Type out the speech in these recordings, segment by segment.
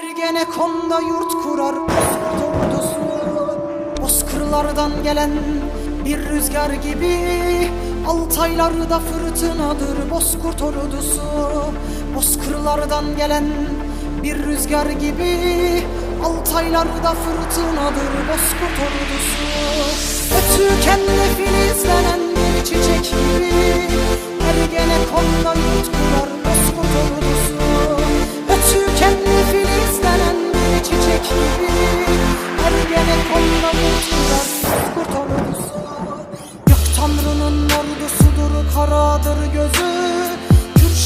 Ergenekon'da yurt kurar. Bozkurt ordusu Bozkırlardan gelen bir rüzgar gibi Altaylarda fırtınadır Bozkurt ordusu. Bozkırlardan gelen bir rüzgar gibi Altaylarda fırtınadır Bozkurt ordusu. Ötükenle filizlenen bir çiçek. gibi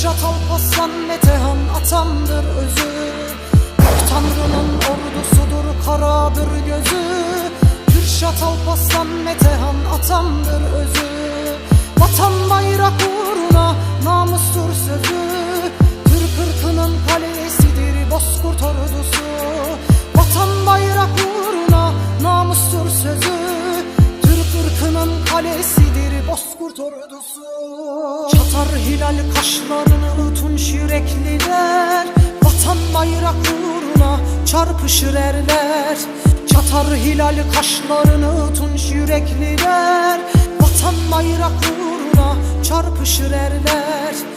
Kürşat Alparslan Metehan atamdır özü. Gök Tanrı'nın ordusudur karadır gözü. Kürşat Alparslan Metehan atamdır özü. Vatan bayrak kalesidir Bozkurt ordusu? Çatar hilal kaşlarını tunç yürekliler. Vatan bayrak uğruna çarpışır erler. Çatar hilal kaşlarını tunç yürekliler. Vatan bayrak uğruna çarpışır erler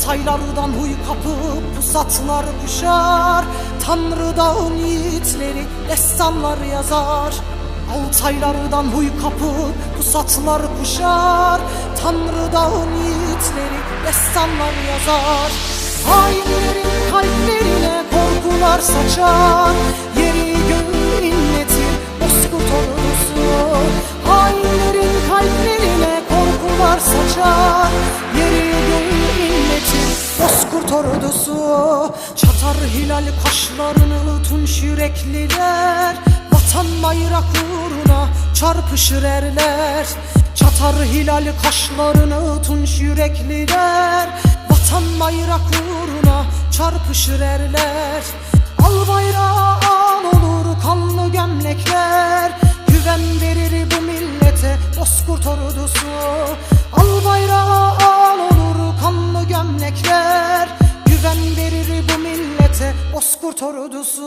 Altaylardan huy kapıp pusatlar kuşar Tanrı dağın yiğitleri destanlar yazar. Altaylardan huy kapıp pusatlar kuşar Tanrı dağın yiğitleri destanlar yazar. Hainlerin kalplerine korkular saçar Çatar hilal kaşlarını tunç yürekliler Vatan bayrak uğruna çarpışır erler. Çatar hilal kaşlarını tunç yürekliler Vatan bayrak uğruna çarpışır erler. Al bayrağı al olur kanlı gömlekler Güven verir bu millete bozkurt ordusu. kurtarıdısı